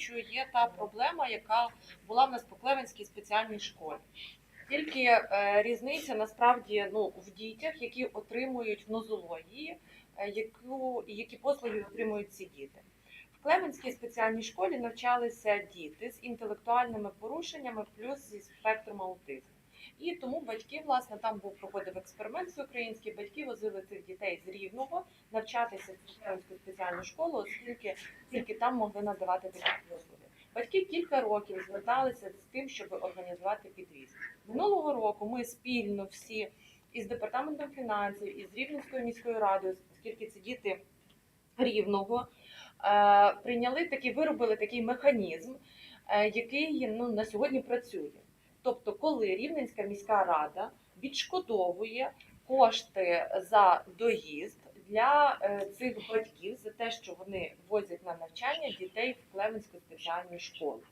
Івановичу, є та проблема, яка була в нас по Клевенській спеціальній школі. Тільки е, різниця насправді ну, в дітях, які отримують в нозології, е, яку, які послуги отримують ці діти. В Клевенській спеціальній школі навчалися діти з інтелектуальними порушеннями плюс зі спектром аутизму. І тому батьки, власне, там був проходив експеримент всеукраїнський, батьки возили цих дітей з Рівного навчатися в цю Клеменську спеціальну школу, оскільки тільки там могли надавати такі послуги. Батьки кілька років зверталися з тим, щоб організувати підвіз. Минулого року ми спільно всі із департаментом фінансів, із Рівненською міською радою, оскільки це діти рівного, е, прийняли такий, виробили такий механізм, е, який ну, на сьогодні працює. Коли Рівненська міська рада відшкодовує кошти за доїзд для е, цих батьків за те, що вони возять на навчання дітей в Клеменську спеціальну школу.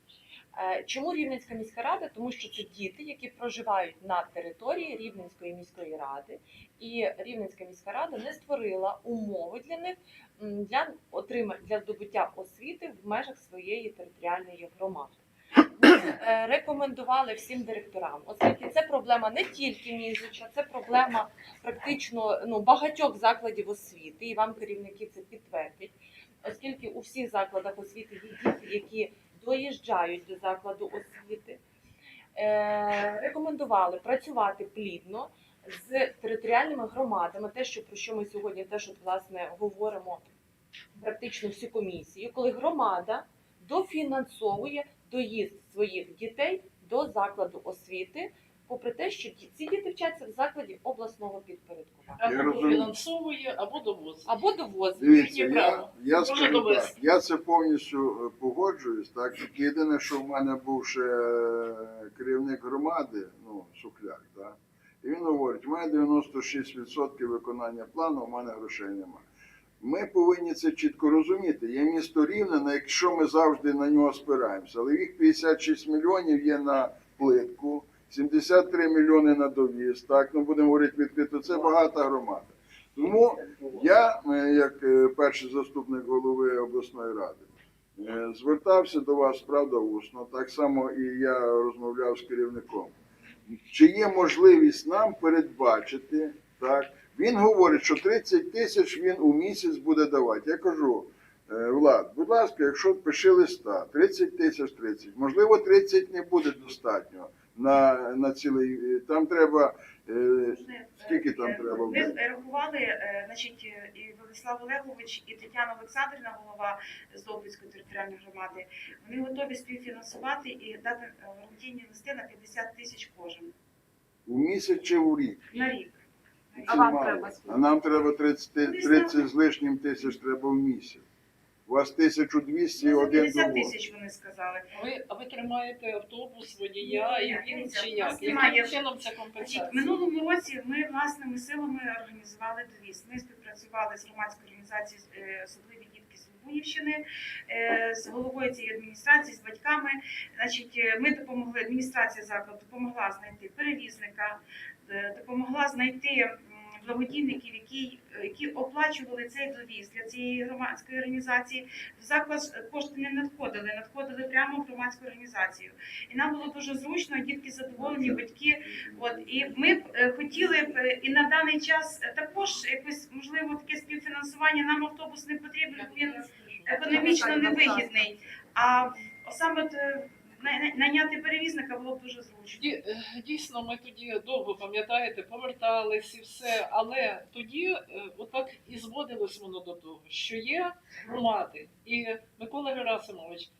Е, Чому Рівненська міська рада? Тому що це діти, які проживають на території Рівненської міської ради, і Рівненська міська рада не створила умови для них для отримання для здобуття освіти в межах своєї територіальної громади. Е, рекомендували всім директорам, оскільки це проблема не тільки Мізича, це проблема практично ну, багатьох закладів освіти, і вам керівники це підтвердять, оскільки у всіх закладах освіти є діти, які доїжджають до закладу освіти. Е, рекомендували працювати плідно з територіальними громадами, те, що про що ми сьогодні теж от, власне говоримо практично всю комісію, коли громада дофінансовує доїзд своїх дітей до закладу освіти, попри те, що ці діти вчаться в закладі обласного підпорядкування Я Або розумію. фінансовує, або довозить. або довозить. Дивіться, Є я, право. я скажу довести. так, я це повністю е, погоджуюсь. Так тільки єдине, що в мене був ще е, керівник громади, ну Сухляк, так, і він говорить: у мене 96% виконання плану, у мене грошей немає. Ми повинні це чітко розуміти. Є місто Рівне, на якщо ми завжди на нього спираємося, але їх 56 мільйонів є на плитку, 73 мільйони на довіз. Так, ну будемо говорити відкрито, це багата громада. Тому я, е, як е, перший заступник голови обласної ради, е, звертався до вас, правда, усно. Так само і я розмовляв з керівником. Чи є можливість нам передбачити, так? Він говорить, що 30 тисяч він у місяць буде давати. Я кажу, е, Влад, будь ласка, якщо пиши листа, 30 тисяч 30. Можливо, 30 не буде достатньо на, на цілий. е, Там треба. е, Скільки там треба Ми рахували, е, значить, і Владислав Олегович, і Тетяна Олександрівна, голова Здобицької територіальної громади, вони готові співфінансувати і дати гарантійні листи на 50 тисяч кожен У місяць чи у рік? на рік. А вам мало. треба А нам треба 30, 30 з лишнім тисяч треба в місяць. У вас 1200 і один 50 довод. тисяч вони сказали. А ви, а ви тримаєте автобус, водія, і він чи як? Яким чином це Значить, компенсація? минулому році ми власними силами організували довіз. Ми співпрацювали з громадською організацією е, особливі дітки з Лубунівщини, е, з головою цієї адміністрації, з батьками. Значить, е, ми допомогли. Адміністрація закладу допомогла знайти перевізника, е, допомогла знайти благодійників, які, які оплачували цей довіз для цієї громадської організації. В заклад кошти не надходили, надходили прямо в громадську організацію. І нам було дуже зручно, дітки задоволені, батьки. От і ми б е, хотіли б е, і на даний час е, також якось можливо таке співфінансування. Нам автобус не потрібен, він економічно невигідний. А саме от, е, найняти перевізника було б дуже зручно. Е, Дійсно, ми тоді довго пам'ятаєте, повертались і все. Але тоді е, отак і зводилось воно до того, що є громади. І Микола Герасимович,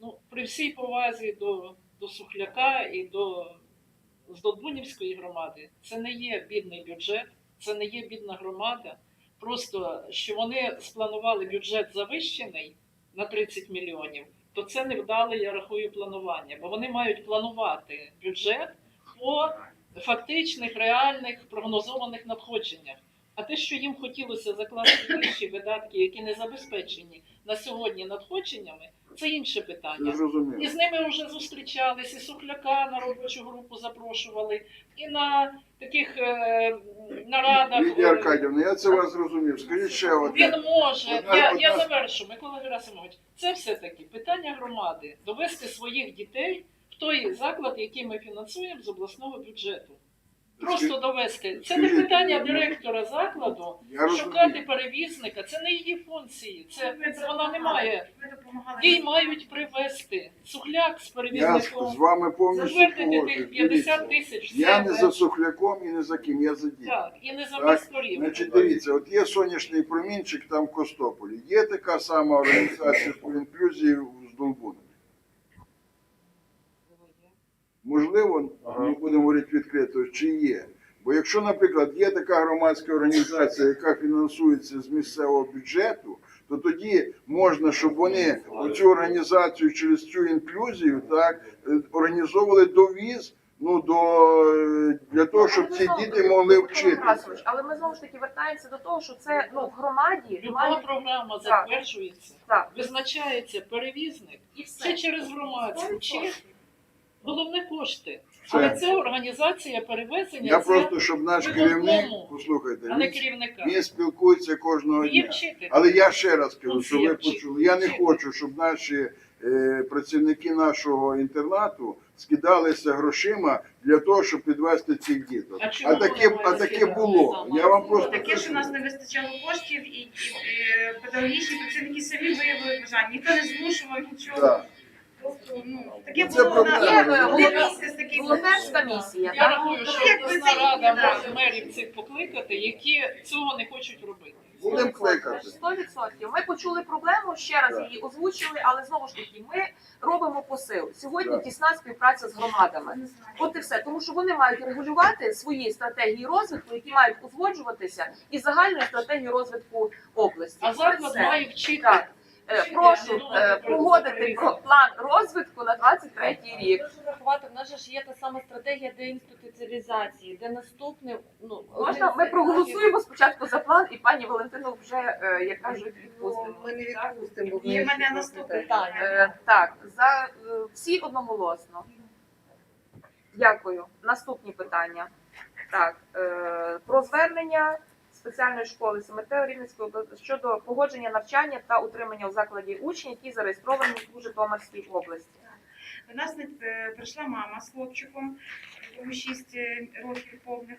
ну при всій повазі до, до Сухляка і до Здолбунівської громади, це не є бідний бюджет, це не є бідна громада. Просто що вони спланували бюджет завищений на 30 мільйонів, то це невдале, я рахую, планування, бо вони мають планувати бюджет по фактичних, реальних, прогнозованих надходженнях. А те, що їм хотілося закласти інші видатки, які не забезпечені, на сьогодні надходженнями, це інше питання. І з ними вже зустрічались, і Сухляка на робочу групу запрошували, і на таких е, нарадах. Лідія Аркадівна, я це вас зрозумів. Скажіть ще одне. Він може, Одна- я, одна- я завершу, Микола Герасимович, це все-таки питання громади довести своїх дітей в той заклад, який ми фінансуємо з обласного бюджету. Просто довести. Це не питання директора закладу, Я шукати розумію. перевізника, це не її функції, це, вона не має. Ви допомагали. Їй мають привезти сухляк з Я з, перевізником, з вами повністю затвердити погоджуюсь. тих 50 Дивіться, тисяч. Я не за сухляком і не за ким, я за дітей. Так, і не за Так, пасторів. Значить, дивіться, от є сонячний промінчик там в Костополі. Є така сама організація по інклюзії з Долбунами. Можливо, ми будемо говорити відкрито, чи є. Бо якщо, наприклад, є така громадська організація, яка фінансується з місцевого бюджету, то тоді можна, щоб вони цю організацію через цю інклюзію так е, організовували довіз ну до е, для того, щоб ці діти могли вчитися. Але ми знову ж таки вертаємося до того, що це ну в громаді Люба має програма затверджується, так визначається перевізник, і чи все. через громадську, чи 100%. Головне кошти. Але це організація перевезення, Я це просто, щоб наш виконкому, керівник, послухайте, а не він, керівника. він спілкується кожного Є дня. вчитель. Але я ще раз кажу, Тут що ви вчитель. почули. Я не Вчитель. хочу, щоб наші е, працівники нашого інтернату скидалися грошима для того, щоб підвести цих діток. А чому А таке, вони а таке скидати було. Я вам просто Таке, що кажу. нас не вистачало коштів, і, і, е, педагогічні працівники самі виявили бажання. Ніхто не змушував нічого. Так. Просто ну таке Це було проблема. на Є, один місяць такий волонтерська місія. Я так? рахую, що як ви обласна це рада може мерів цих покликати, які цього не хочуть робити. Будемо кликати. 100%. Ми почули проблему, ще раз Так. її озвучили, але знову ж таки, ми робимо посил. Сьогодні Так. тісна співпраця з громадами. От і все, тому що вони мають регулювати свої стратегії розвитку, які мають узгоджуватися із загальною стратегією розвитку області. А От і заклад все. має вчити. Так. Е, Прошу е, погодити про план розвитку на 23 рік. Прошу врахувати, в нас же ж є та сама стратегія деінституціалізації, де наступне ну Можна ми проголосуємо спочатку за план, і пані Валентину вже е, як кажуть відпустимо. Ми не відпустимо. І в мене наступне питання. Так, за всі одноголосно. Дякую. Наступні питання. Так, про звернення спеціальної школи СМТ Рівненської області щодо погодження навчання та утримання у закладі учнів, які зареєстровані у Житомирській області. До нас е, прийшла мама з хлопчиком, у 6 років повних,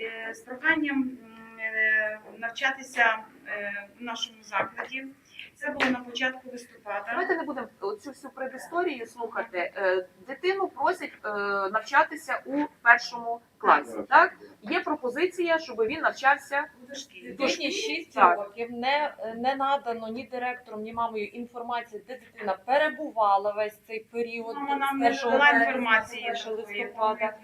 е, з проханням е, навчатися е, в нашому закладі. Це було на початку листопада. Давайте не будемо цю всю предісторію слухати. Е, Дитину просять е, навчатися у першому класі. Так є пропозиція, щоб він навчався у. Дитині 6 років не, не надано ні директором, ні мамою інформації, де дитина перебувала весь цей період Мама нам не 1 дала інформації. до 1 такої, листопада.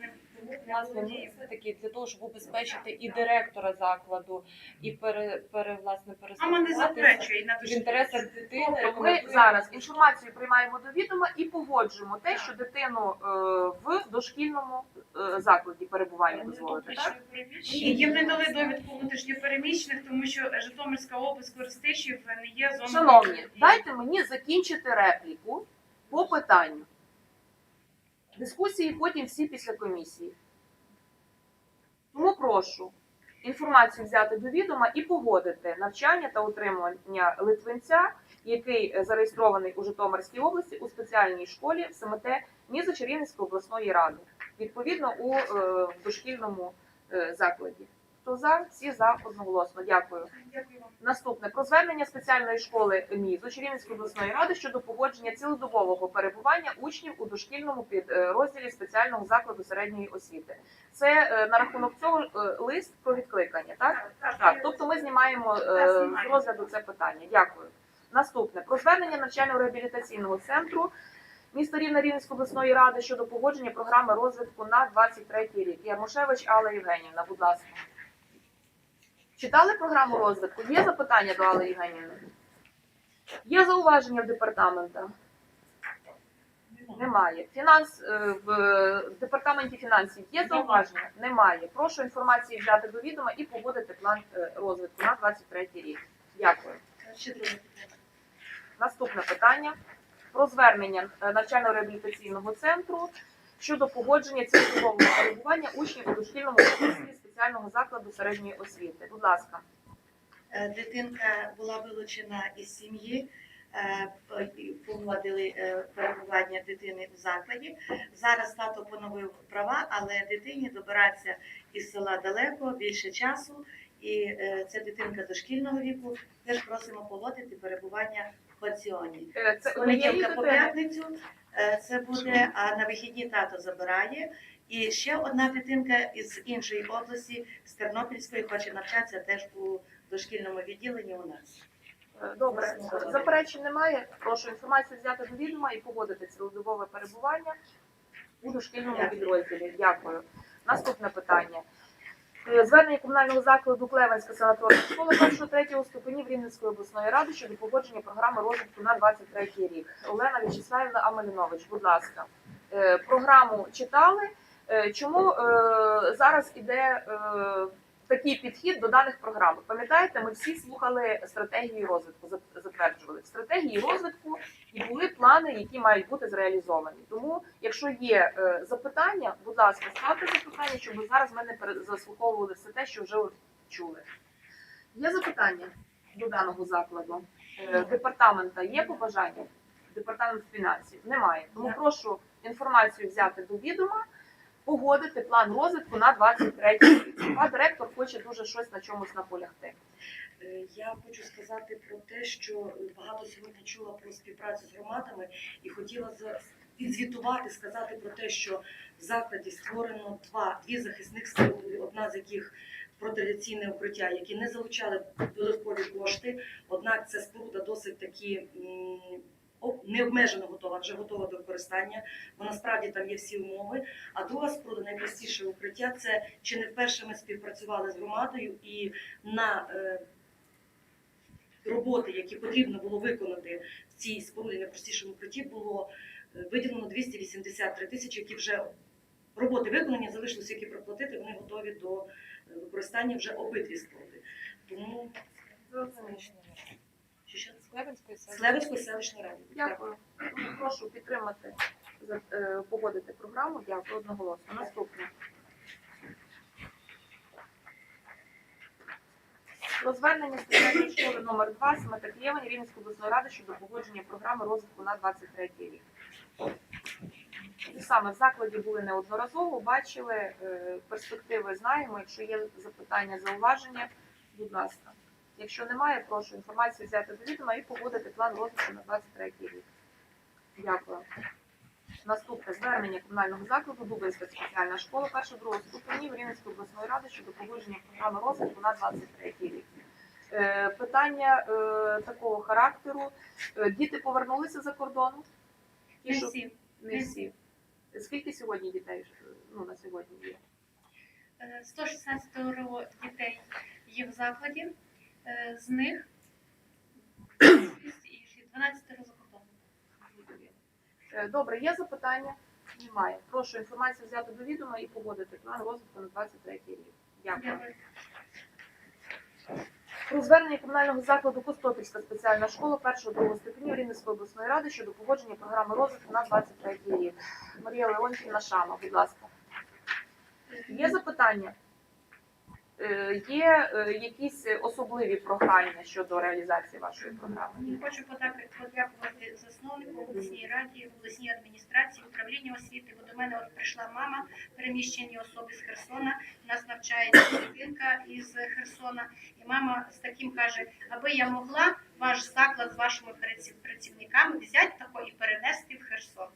Власне, ми все-таки для того, щоб убезпечити і директора закладу, і пере, пере власне Мама не заперечує на в інтересах дитини. Тобто ми зараз інформацію приймаємо до відома і погоджуємо те, що дитину е, в дошкільному е, закладі перебування дозволити. Так? Ні, їм не дали довідку внутрішньопереміщених, тому що Житомирська область Користишів не є зоною. Шановні, дайте мені закінчити репліку по питанню. Дискусії потім всі після комісії. Тому прошу інформацію взяти до відома і погодити навчання та утримання Литвинця, який е, зареєстрований у Житомирській області у спеціальній школі в СМТ Нізочі обласної ради, відповідно у е, дошкільному е, закладі. Хто за? Всі за одноголосно. Дякую. Дякую. Наступне про звернення спеціальної школи МІЗу Чернівської обласної ради щодо погодження цілодобового перебування учнів у дошкільному підрозділі спеціального закладу середньої освіти. Це е, на рахунок цього е, лист про відкликання, так? Так, тобто ми знімаємо е, з розгляду це питання. Дякую. Наступне про звернення навчально-реабілітаційного центру міста Рівна Рівненської обласної ради щодо погодження програми розвитку на 23 рік. Ярмошевич Алла Євгенівна, будь ласка. Читали програму розвитку? Є запитання до Алли Євгенівни? Є зауваження в департамента? Немає. Фінанс е, в департаменті фінансів є зауваження? Немає. Прошу інформації взяти до відома і погодити план е, розвитку на 23 рік. Дякую. Наступне питання про звернення е, навчально-реабілітаційного центру щодо погодження цілодобового перебування учнів у дошкільному корпусі спеціального закладу середньої освіти. Будь ласка. Е, Дитинка була вилучена із сім'ї, е, п- погодили е, перебування дитини в закладі. Зараз тато поновив права, але дитині добиратися із села далеко, більше часу. І це дитинка дошкільного віку. Теж просимо погодити перебування в пансіоні. Е, Це понеділка по п'ятницю це буде, а на вихідні тато забирає. І ще одна дитинка із іншої області, з Тернопільської, хоче навчатися теж у дошкільному відділенні у нас. Добре, заперечень немає. Прошу інформацію взяти до відома і погодити цілодобове перебування у дошкільному Дякую. підрозділі. Дякую. Наступне питання. Е, Звернення комунального закладу Клевенська санаторна школа 1-3 ступенів Рівненської обласної ради щодо погодження програми розвитку на 23 рік. Олена Вячеславівна Амалінович, будь ласка. Е, Програму читали. Е, Чому е, зараз іде е, такий підхід до даних програм. Пам'ятаєте, ми всі слухали стратегії розвитку, затверджували в стратегії розвитку і були плани, які мають бути зреалізовані. Тому, якщо є запитання, будь ласка, ставте запитання, щоб зараз ми не заслуховували все те, що вже чули. Є запитання до даного закладу департамента. Є побажання? Департамент фінансів немає. Тому прошу інформацію взяти до відома погодити план розвитку на 23 рік. А директор хоче дуже щось на чомусь наполягти. Е, Я хочу сказати про те, що багато сьогодні чула про співпрацю з громадами і хотіла відзвітувати, сказати про те, що в закладі створено два дві захисних споруди, одна з яких протирадіаційне укриття, які не залучали додаткові кошти. Однак ця споруда досить таки необмежено готова, вже готова до використання, бо насправді там є всі умови. А друга споруда, найпростіше укриття, це чи не вперше ми співпрацювали з громадою і на е, роботи, які потрібно було виконати в цій споруді найпростішому укритті, було е, виділено 283 тисячі, які вже роботи виконані, залишилося які проплатити, вони готові до е, використання вже обидві споруди. Тому що ще? Склевенської селищної ради. Дякую. Прошу підтримати е, погодити програму. Дякую одноголосно. Наступне. Про звернення спеціальної школи номер 2 Сметр Євані Рівненської обласної ради щодо погодження програми розвитку на 23 рік. І саме в закладі були неодноразово, бачили е, перспективи, знаємо. Якщо є запитання, зауваження, будь ласка. Якщо немає, прошу інформацію взяти до відома і погодити план розвитку на 23 рік. Дякую. Наступне звернення комунального закладу Дубинська спеціальна школа першого другого ступенів Рівненської обласної ради щодо погодження програми розвитку на 23 рік. Е, Питання е, такого характеру. Е, Діти повернулися за кордону? Не всі. Не всі. Скільки сьогодні дітей ну, на сьогодні є? Е, 116 дітей є в закладі, з них 12 за кордоном. Е, Добре, є запитання? Немає. Прошу інформацію взяти до відома і погодити план розвитку на 23 рік. Дякую. Дякую. Про звернення комунального закладу Костопільська спеціальна школа першого другого ступенів Рівненської обласної ради щодо погодження програми розвитку на 23 рік. Марія Леонтівна Шама, будь ласка. Є запитання? Е, Є е, якісь особливі прохання щодо реалізації вашої програми? І Хочу подякувати засновнику обласній раді, обласній адміністрації, управління освіти, бо до мене от прийшла мама, переміщені особи з Херсона. Нас навчається дитинка із Херсона, і мама з таким каже: аби я могла ваш заклад з вашими працівниками взяти тако і перенести в Херсон.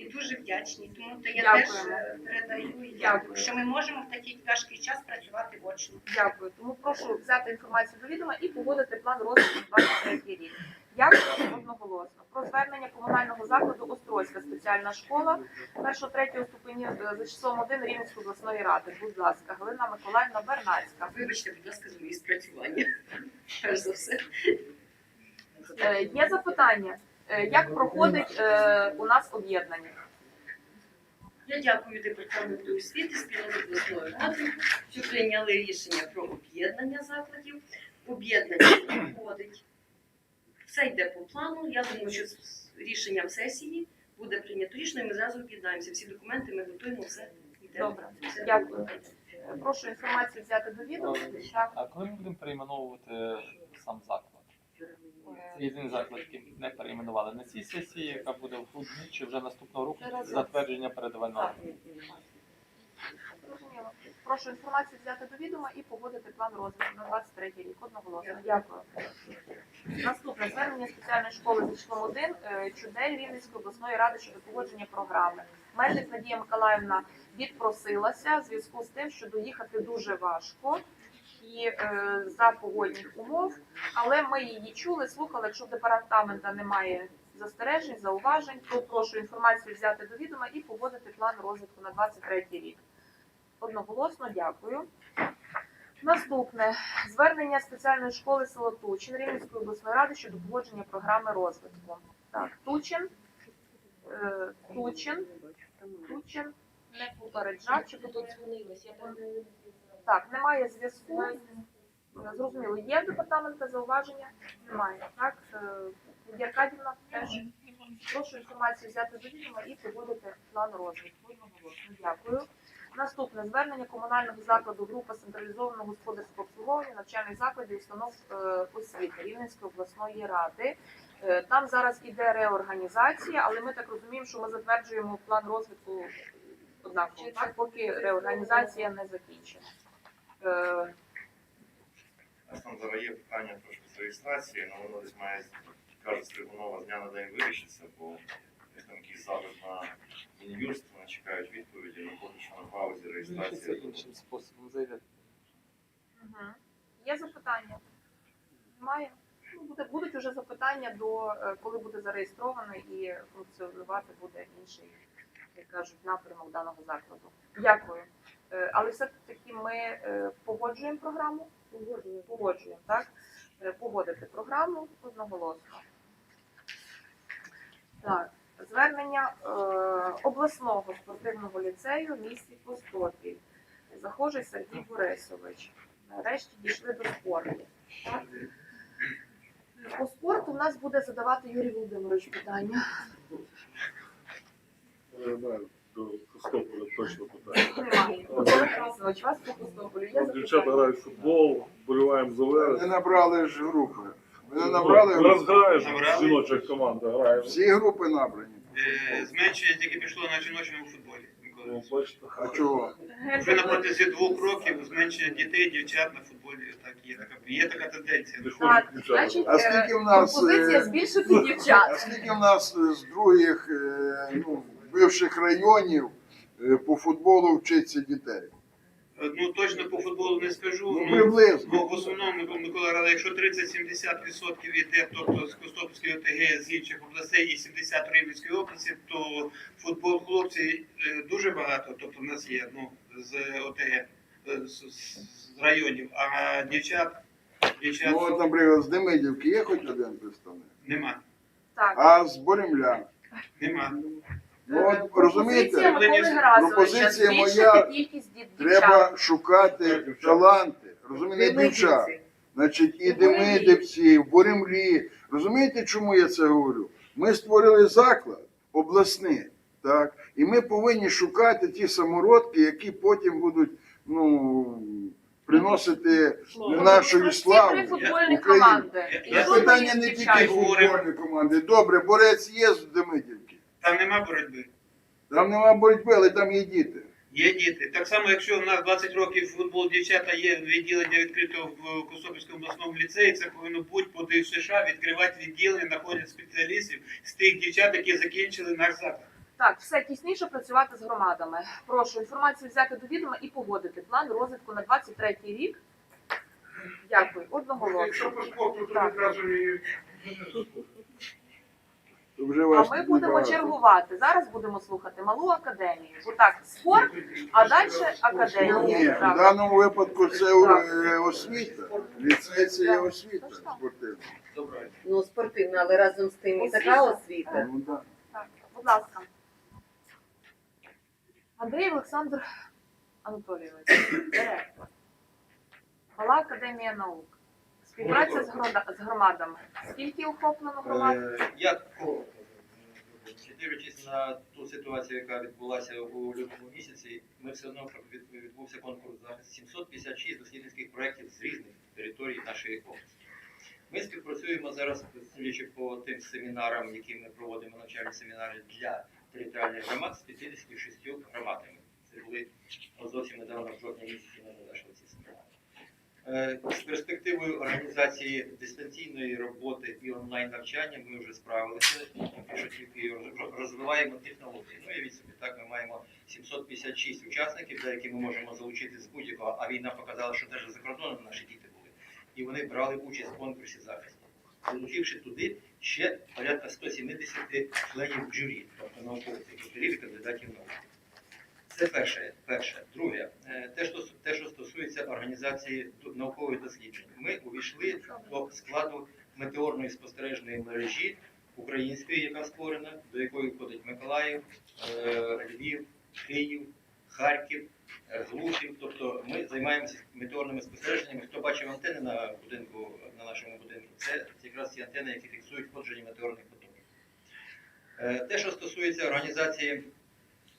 І дуже вдячні. Тому то я Дякуємо. теж е, передаю і Дякую. дякую, що ми можемо в такий важкий час працювати очно. Дякую. Тому прошу взяти інформацію до відома і погодити план розвитку 23 рік. Дякую одноголосно. Про звернення комунального закладу Острозька спеціальна школа першого третього ступені е, за часом 1 Рівненської обласної ради. Будь ласка, Галина Миколаївна Бернацька. Вибачте, будь ласка, за мої спрацювання. Перш за все. Е, Є запитання, як проходить е, у нас об'єднання? Я дякую департаменту освіти спільно з обласною радою, що прийняли рішення про об'єднання закладів. Об'єднання проходить Все йде по плану. Я думаю, що з рішенням сесії буде прийнято рішення. Ми зразу об'єднаємося. Всі документи ми готуємо, все йде. Добре, Все. дякую. Е, Прошу інформацію взяти до відома. Так. А коли ми будемо перейменовувати сам заклад? Це єдиний заклад, який не перейменували на цій сесії, яка буде в грудні, чи вже наступного року затвердження передавального. Зрозуміло. Прошу інформацію взяти до відома і погодити план розвитку на 23 рік. Одноголосно. Дякую. Наступне звернення спеціальної школи зі числом 1 е, Чудель Рівненської обласної ради щодо погодження програми. Мельник Надія Миколаївна відпросилася в зв'язку з тим, що доїхати дуже важко і е, за погодних умов. Але ми її чули, слухали. Якщо в департамента немає застережень, зауважень, то прошу інформацію взяти до відома і погодити план розвитку на 23 рік. Одноголосно дякую. Наступне звернення спеціальної школи село Тучин Рівненської обласної ради щодо погодження програми розвитку. Так, Тучин, е, Тучин, Тучин, не попереджав, чи тут так, немає зв'язку. Е, Зрозуміло, є департамента зауваження? Немає. Так, е, Лідія Аркадівна теж. Прошу інформацію взяти до відома і погодити план розвитку. Дякую. Наступне звернення комунального закладу група централізованого господарського обслуговування навчальних закладів установ е, освіти Рівненської обласної ради. Е, Там зараз іде реорганізація, але ми так розуміємо, що ми затверджуємо план розвитку однаково, так, поки реорганізація не закінчена. Е, У нас там зараз є питання трошки з реєстрації, але воно десь має, кажуть, з трибунова з дня на день вирішиться, бо є там якийсь запит на мін'юрство, вони чекають відповіді, але поки що на паузі Це реєстрація. іншим способом зайде. Є запитання? Немає? Ну, буде, будуть уже запитання до е, коли буде зареєстровано і функціонувати буде інший, як кажуть, напрямок даного закладу. Дякую. Е, Але все-таки ми е, погоджуємо програму? Погоджуємо. Погоджуємо, так? Е, Погодити програму одноголосно. Так, звернення обласного спортивного ліцею в місті Костопіль. Захожий Сергій Борисович. Нарешті дійшли до спорту. Так? По спорту в нас буде задавати Юрій Володимирович питання. До Костополя точно питання. Немає. Микола вас по Костополю. Є От Дівчата грають в футбол, вболіваємо за Не Верес. набрали ж групи. Ви не набрали групи? Розграєш Набрали. жіноча команда, грає. Всі групи набрані. Е, Зменшення тільки пішло на жіночому футболі. Микола. Ну, бачите. А чого? Вже на протязі двох років зменшення дітей, дівчат на футболі. Так, є така, є така тенденція. Не Так, дівчата. значить, А скільки в нас, пропозиція е, збільшити А дівчат. скільки в нас е, з других е, ну, бивших районів е, по футболу вчиться дітей? Е, Ну точно по футболу не скажу. Ну, Ну, приблизно. Ну, в основному, Микола- Микола Рада, якщо 30-70% йде, тобто з Костопільської ОТГ, з інших областей і 70 Рівненської області, то футбол хлопці е, дуже багато, тобто в нас є ну, з ОТГ, з, з- з районів, а дівчат, дівчат Ну, от, наприклад, з Демидівки є хоч один представник, нема. Так. а з Боремля. Нема. Ну, от, Пропозиція розумієте, пропозиція моя, треба шукати таланти, розумієте, дівчат. Значить, і Демидівці, і в Боремлі. Розумієте, чому я це говорю? Ми створили заклад обласний, так? І ми повинні шукати ті самородки, які потім будуть ну, приносити нашої слави. Україні. Питання не тільки футбольної команди. Добре, борець є з Демидівки. Там нема боротьби. Там нема боротьби, але там є діти. Є діти. Так само, якщо в нас 20 років футбол дівчата є відділення відкрито в Костопільському обласному ліцеї, це повинно бути по США відкривати відділення, знаходять спеціалістів з тих дівчат, які закінчили наш заклад. Так, все тісніше працювати з громадами. Прошу інформацію взяти до відома і погодити план розвитку на 23 рік. Дякую. Одноголосно. по спорту, то відразу То вже А ми будемо чергувати. Зараз будемо слухати малу академію. Отак, спорт, а далі Ні, академія. в Так. даному випадку це е, освіта. Ліцей це є Так. освіта так. спортивна. Ну, спортивна, але разом з тим і така освіта. Ну, да. Так, будь ласка. Андрій Олександр Анатолійович, директор. Мала академія наук. Співпраця з громадами. Скільки охоплено громад? Е, Я. Чи Дивлячись на ту ситуацію, яка відбулася у лютому місяці, ми все одно відбувся конкурс за 756 дослідницьких проєктів з різних територій нашої області. Ми співпрацюємо зараз, судячи по тим семінарам, які ми проводимо навчальні семінари для територіальних громад з 56 громадами. Це були от зовсім недавно в жовтні місяці ми завершили ці семінари. Е, З перспективою організації дистанційної роботи і онлайн навчання ми вже справилися, що тільки розвиваємо технології. Ну і від собі так ми маємо 756 учасників, деякі ми можемо залучити з будь-якого, а війна показала, що навіть за кордоном наші діти були. І вони брали участь в конкурсі захисту, залучивши туди ще порядка 170 членів журі, тобто науковців, авторів і кандидатів наук. Це перше. перше. Друге, е, те, що, те, що стосується організації наукових досліджень. Ми увійшли до складу метеорної спостережної мережі української, яка створена, до якої входить Миколаїв, е, Львів, Київ, Харків, е, Глушів. Тобто ми займаємося метеорними спостереженнями. Хто бачив антени на будинку, на нашому будинку, це якраз ті антени, які фіксують входження метеорних потоків. Те, що стосується організації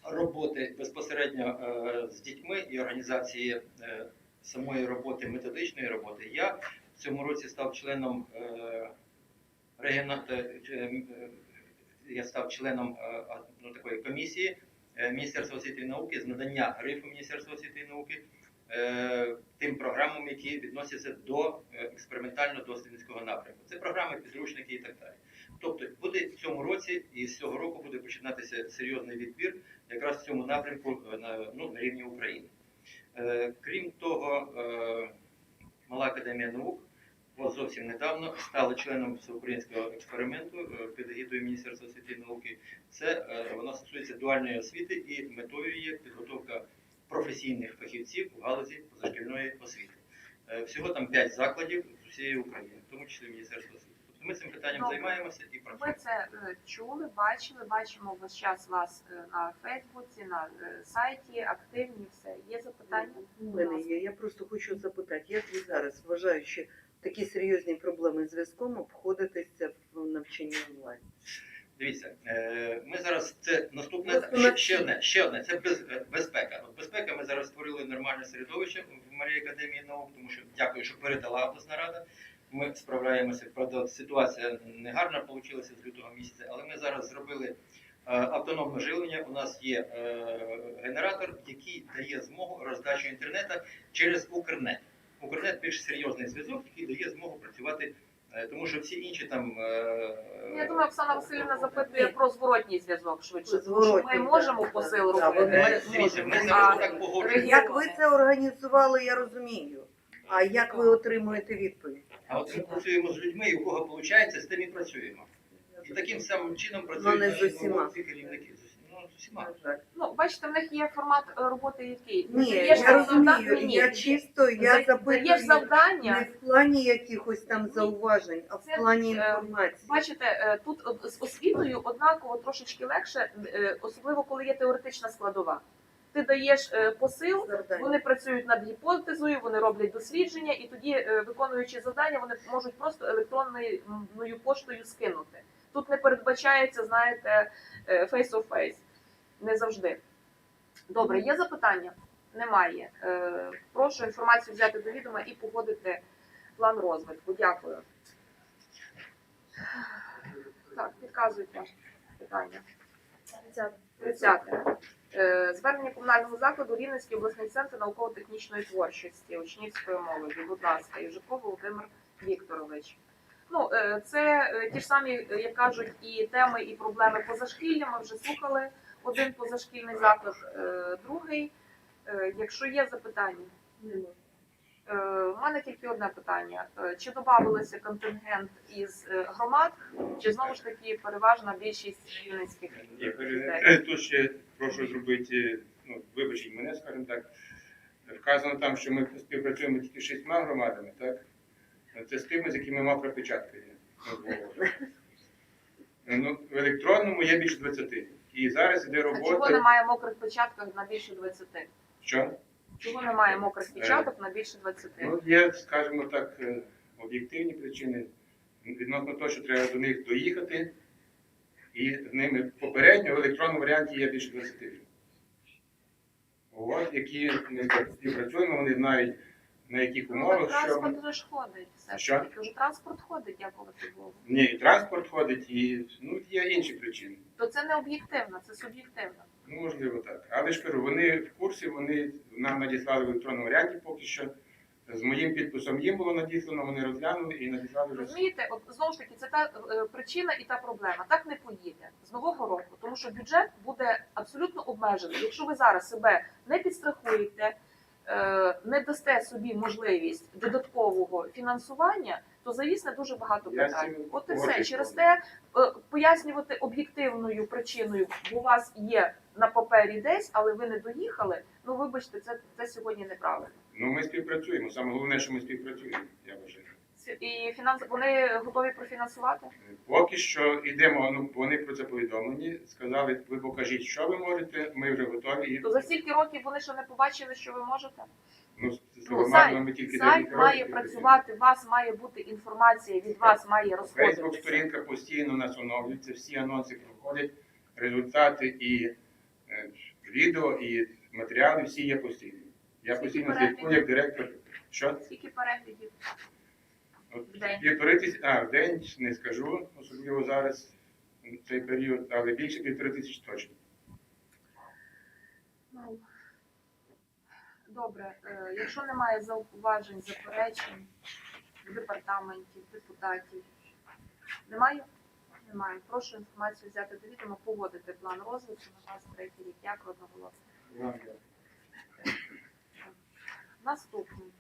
роботи безпосередньо е, з дітьми і організації е, самої роботи, методичної роботи, я в цьому році став членом е, регіона- я став членом ну, такої комісії Міністерства освіти і науки з надання грифу Міністерства освіти і науки тим програмам, які відносяться до експериментально-дослідницького напрямку. Це програми, підручники і так далі. Тобто буде в цьому році і з цього року буде починатися серйозний відбір якраз в цьому напрямку е, на, ну, на рівні України. Е, крім того, е, Мала академія наук зовсім недавно стала членом всеукраїнського експерименту е, під егідою Міністерства освіти і науки. Це е, вона стосується дуальної освіти і метою є підготовка професійних фахівців в галузі позашкільної освіти. Е, Всього там 5 закладів з усієї України, в тому числі Міністерство освіти. Ми цим питанням Добре. займаємося і працюємо. Ми це е, чули, бачили, бачимо весь час вас е, на Фейсбуці, на е, сайті, активні все. Є запитання? У мене є. Я просто хочу запитати, як ви зараз, вважаючи такі серйозні проблеми з зв'язком, обходитеся в навчанні онлайн? Дивіться, е, ми зараз це наступне ще, ще одне, ще одне. Це без, безпека. От безпека. Ми зараз створили нормальне середовище в Марії Академії наук, тому що дякую, що передала обласна рада. Ми справляємося. Правда, ситуація не гарна вийшла з лютого місяця, але ми зараз зробили е, автономне живлення. У нас є е, генератор, який дає змогу роздачу інтернету через Укрнет. Укрнет більш серйозний зв'язок, який дає змогу працювати, е, тому що всі інші там. е, Я думаю, Оксана Васильівна запитує про зворотній зв'язок швидше. Зворотній, Ми можемо посил робити. Як ви це організували, я розумію. А як ви отримуєте відповідь? А от ми працюємо з людьми, і у кого виходить, з тим і працюємо. І таким самим чином працюють Ну, з наші керівники. З Ну, з усіма. Ну, бачите, в них є формат е, роботи який. Ні, даєш я розумію. ні, Я ні. чисто я Даєш запитую завдання. не в плані якихось там зауважень, а в Це, плані е, інформації. Бачите, е, тут з освітою однаково трошечки легше, е, особливо коли є теоретична складова. Ти даєш е, посил, вони працюють над гіпотезою, вони роблять дослідження, і тоді, е, виконуючи завдання, вони можуть просто електронною поштою скинути. Тут не передбачається, знаєте, е, face to face. Не завжди. Добре, є запитання? Немає. Прошу інформацію взяти до відома і погодити план розвитку. Дякую. Так, підказують ваше питання. 30. Е, Звернення комунального закладу Рівненський обласний центр науково-технічної творчості учнівської молоді. Будь ласка, Южаков Володимир Вікторович. Ну, е, це е, ті ж самі, е, як кажуть, і теми, і проблеми позашкілля. Ми вже слухали один позашкільний заклад, е, другий. Е, Якщо є запитання, Е, мене тільки одне питання: Е, чи додавалося контингент із е, громад, чи знову ж таки переважна більшість рівненських Я тут ще прошу зробити, ну, вибачіть мене, скажімо так. Вказано там, що ми співпрацюємо тільки з шістьма громадами, так? Це з тими, з якими макропечатка є. Ну, в електронному є більше 20. І зараз іде А чого робота. немає мокрих печатках на більше 20? Що? Чого немає мокрих печаток на більше 20? Ну, є, скажімо так, е, об'єктивні причини відносно того, що треба до них доїхати, і з ними попередньо в електронному варіанті є більше 20 вже. От, які ми співпрацюємо, вони знають на яких Ну, умовах, що. транспорт вже ж ходить. Все ж Що? таки. Вже транспорт ходить, дякувати Богу. Ні, і транспорт ходить, і ну, є інші причини. То це не об'єктивно, це суб'єктивно. Ну, можливо, так. Але ж кажу, вони в курсі, вони нам надіслали в електронному варіанті поки що. З моїм підписом їм було надіслано, вони розглянули і надіслали вже. Розумієте, от знову ж таки, це та е, причина і та проблема. Так не поїде з нового року, тому що бюджет буде абсолютно обмежений. Якщо ви зараз себе не підстрахуєте, не дасте собі можливість додаткового фінансування, то завісне дуже багато питань. От і все. Через те е, пояснювати об'єктивною причиною, бо у вас є на папері десь, але ви не доїхали. Ну вибачте, це, це сьогодні неправильно. Ну, ми співпрацюємо. Саме головне, що ми співпрацюємо, я вважаю. І фінанс вони готові профінансувати. Поки що йдемо, ну вони про це повідомлені. Сказали, ви покажіть, що ви можете, ми вже готові. То за стільки років вони ще не побачили, що ви можете. ну, Ну, сайт, ми тільки сайт має працювати, у вас має бути інформація, від вас має Фейсбук розходитися. сторінка постійно нас оновлюється, всі анонси проходять, результати і е, відео, і матеріали всі є постійні. Я постійно слідкую як директор. Що? Скільки переглядів? Півтори тисячі, а в день не скажу, особливо зараз цей період, але більше півтори тисячі точно. Ну, Добре, е, якщо немає зауважень, заперечень в департаменті, депутатів, немає? Немає. Прошу інформацію взяти до відома, погодити план розвитку на 23 рік. Дякую одноголосно. Наступний